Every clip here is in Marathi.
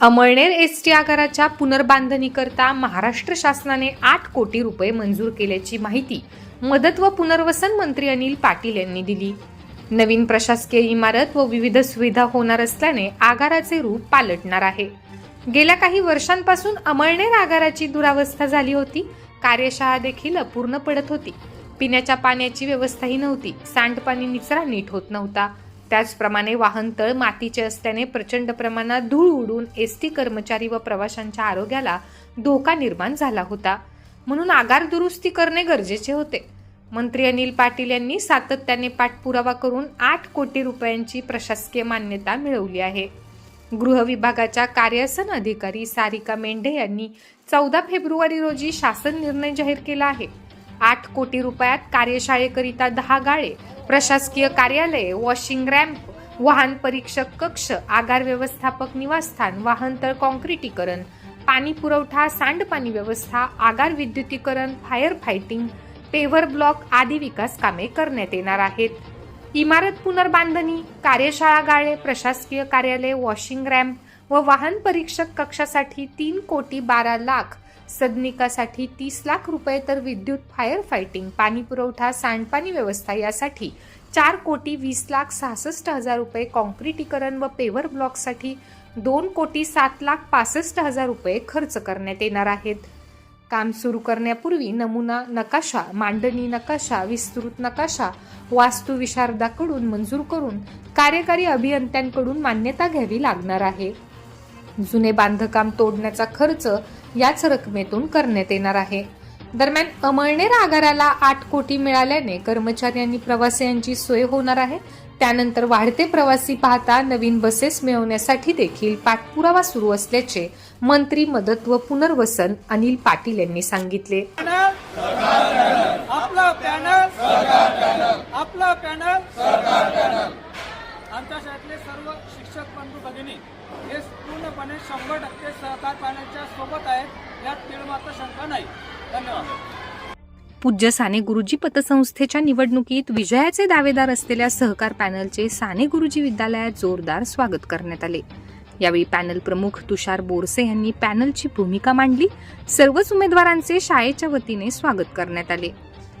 अमळनेर एस टी आगाराच्या पुनर्बांधणीकरता महाराष्ट्र शासनाने आठ कोटी रुपये मंजूर केल्याची माहिती मदत व पुनर्वसन मंत्री अनिल पाटील यांनी दिली. नवीन प्रशासकीय इमारत व विविध सुविधा होणार असल्याने आगाराचे रूप पालटणार आहे. गेल्या काही वर्षांपासून अमळनेर आगाराची दुरावस्था झाली होती. कार्यशाळा देखील अपूर्ण पडत होती. पिण्याच्या पाण्याची व्यवस्थाही नव्हती. सांडपाणी निचरा नीट होत नव्हता. त्याचप्रमाणे वाहनतळ मातीचे असल्याने प्रचंड प्रमाणात धूळ उडून एस टी कर्मचारी व प्रवाशांच्या आरोग्याला धोका निर्माण झाला होता. म्हणून आगार दुरुस्ती करणे गरजेचे होते. मंत्री अनिल पाटील यांनी सातत्याने पाठपुरावा करून आठ कोटी रुपयांची प्रशासकीय मान्यता मिळवली आहे. गृह विभागाच्या कार्यासन अधिकारी सारिका मेंढे यांनी चौदा फेब्रुवारी रोजी शासन निर्णय जाहीर केला आहे. आठ कोटी रुपयात कार्यशाळेकरिता दहा गाळे प्रशासकीय कार्यालये वॉशिंग रॅम्प वाहन परीक्षक कक्ष आगार व्यवस्थापक निवासस्थान वाहनतळ कॉन्क्रिटीकरण पाणी पुरवठा सांडपाणी व्यवस्था आगार विद्युतीकरण फायर फायटिंग पेव्हर ब्लॉक आदी विकास कामे करण्यात येणार आहेत. इमारत पुनर्बांधणी कार्यशाळा गाळे प्रशासकीय कार्यालय वॉशिंग रॅम्प व वाहन परीक्षक कक्षासाठी तीन कोटी बारा लाख सदनिकासाठी तीस लाख रुपये तर विद्युत फायर फायटिंग पाणी पुरवठा सांडपाणी व्यवस्था यासाठी चार कोटी वीस लाख सहासष्ट हजार रुपये कॉन्क्रिटीकरण व पेवर ब्लॉकसाठी दोन कोटी सात लाख पासष्ट हजार रुपये खर्च करण्यात येणार आहेत. काम सुरू करण्यापूर्वी नमुना नकाशा मांडणी नकाशा विस्तृत नकाशा वास्तुविशारदाकडून मंजूर करून कार्यकारी अभियंत्यांकडून मान्यता घ्यावी लागणार आहे. जुने बांधकाम तोडण्याचा खर्च याच रकमेतून करण्यात येणार आहे. दरम्यान अमळनेर आगाराला आठ कोटी मिळाल्याने कर्मचारी आणि प्रवासी सोय होणार आहे. त्यानंतर वाढते प्रवासी पाहता नवीन बसेस मिळवण्यासाठी देखील पाठपुरावा सुरू असल्याचे मंत्री मदत व पुनर्वसन अनिल पाटील यांनी सांगितले. आपला पॅनल आपला पॅनल. आमच्या शाळेतले सर्व शिक्षक बंधू भगिनी हे पूर्णपणे शंभर टक्के सहकार पॅनलच्या सोबत आहेत यात तिळमात्र शंका नाही. धन्यवाद. पूज्य साने गुरुजी पतसंस्थेच्या निवडणुकीत विजयाचे दावेदार असलेल्या सहकार पॅनलचे साने गुरुजी विद्यालयात जोरदार स्वागत करण्यात आले. यावेळी पॅनल प्रमुख तुषार बोरसे यांनी पॅनलची भूमिका मांडली. सर्वच उमेदवारांचे शाळेच्या वतीने स्वागत करण्यात आले.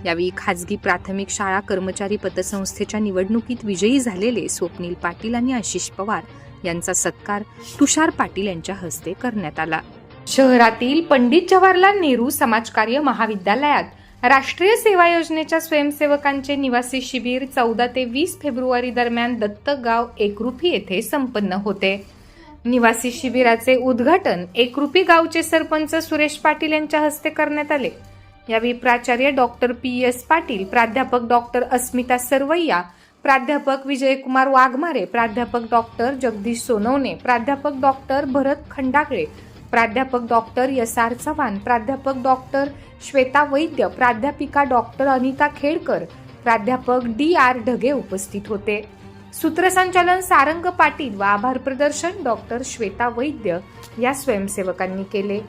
यावेळी खाजगी प्राथमिक शाळा कर्मचारी पतसंस्थेच्या निवडणुकीत विजयी झालेले स्वप्नील पाटील आणि आशिष पवार यांचा सत्कार तुषार पाटील यांच्या हस्ते करण्यात आला. शहरातील पंडित जवाहरलाल नेहरू समाजकार्य महाविद्यालयात राष्ट्रीय सेवा योजनेच्या स्वयंसेवकांचे निवासी शिबिर चौदा ते वीस फेब्रुवारी दरम्यान दत्तगाव एकरुपी येथे संपन्न होते. निवासी शिबिराचे उद्घाटन एकरुपी गावचे सरपंच सुरेश पाटील यांच्या हस्ते करण्यात आले. यावेळी प्राचार्य डॉक्टर पी एस पाटील प्राध्यापक डॉक्टर अस्मिता सरवैया प्राध्यापक विजयकुमार वाघमारे प्राध्यापक डॉक्टर जगदीश सोनवणे प्राध्यापक डॉक्टर भरत खंडागळे प्राध्यापक डॉक्टर एस आर चव्हाण प्राध्यापक डॉक्टर श्वेता वैद्य प्राध्यापिका डॉक्टर अनिता खेडकर प्राध्यापक डी आर ढगे उपस्थित होते. सूत्रसंचालन सारंग पाटील व आभार प्रदर्शन डॉक्टर श्वेता वैद्य या स्वयंसेवकांनी केले.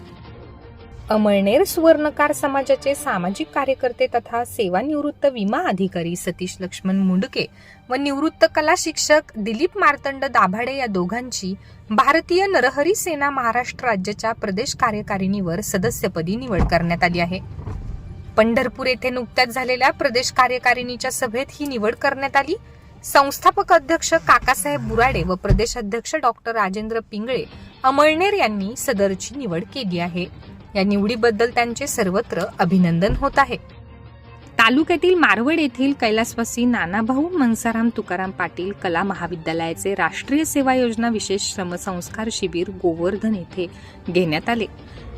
अमळनेर सुवर्णकार समाजाचे सामाजिक कार्यकर्ते तथा सेवानिवृत्त विमा अधिकारी सतीश लक्ष्मण मुंडके व निवृत्त कला शिक्षक दिलीप मार्तंड दाभाडे या दोघांची भारतीय नरहरी सेना महाराष्ट्र राज्याच्या प्रदेश कार्यकारिणीवर सदस्यपदी निवड करण्यात आली आहे. पंढरपूर येथे नुकत्याच झालेल्या प्रदेश कार्यकारिणीच्या सभेत ही निवड करण्यात आली. संस्थापक अध्यक्ष काकासाहेब बुराडे व प्रदेश अध्यक्ष डॉक्टर राजेंद्र पिंगळे अमळनेर यांनी सदरची निवड केली आहे. या निवडीबद्दल त्यांचे सर्वत्र अभिनंदन होत आहे. तालुक्यातील मारवड येथील कैलासवासी नानाभाऊ मनसाराम तुकाराम पाटील कला महाविद्यालयाचे राष्ट्रीय सेवा योजना विशेष श्रमसंस्कार शिबिर गोवर्धन येथे घेण्यात आले.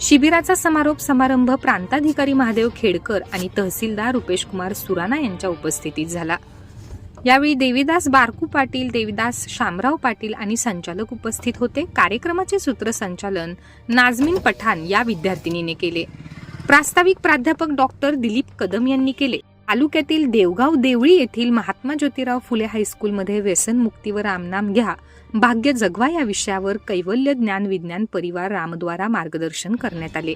शिबिराचा समारोप समारंभ प्रांताधिकारी महादेव खेडकर आणि तहसीलदार रुपेश कुमार सुराणा यांच्या उपस्थितीत झाला. यावेळी देवीदास बारकू पाटील देवीदास शामराव पाटील आणि संचालक उपस्थित होते. कार्यक्रमाचे सूत्रसंचालन नाझमीन पठाण या विद्यार्थिनीने केले. प्रास्ताविक प्राध्यापक डॉक्टर दिलीप कदम यांनी केले. तालुक्यातील देवगाव देवळी येथील महात्मा ज्योतिराव फुले हायस्कूलमध्ये व्यसनमुक्तीवर रामनाम घ्या. भाग्य जगवा या विषयावर कैवल्य ज्ञान विज्ञान परिवार रामद्वारा मार्गदर्शन करण्यात आले.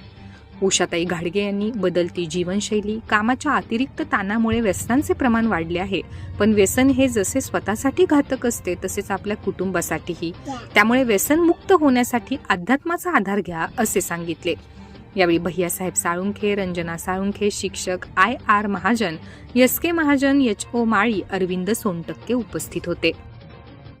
उषाताई घाडगे यांनी बदलती जीवनशैली कामाच्या अतिरिक्त ताणामुळे व्यसनांचे प्रमाण वाढले आहे. पण व्यसन हे जसे स्वतःसाठी घातक असते तसेच आपल्या कुटुंबासाठीही. त्यामुळे व्यसनमुक्त होण्यासाठी अध्यात्माचा आधार घ्या असे सांगितले. यावेळी भैयासाहेब साळुंखे रंजना साळुंखे शिक्षक I R Mahajan S K Mahajan H O Mali Arvind Sontakke उपस्थित होते.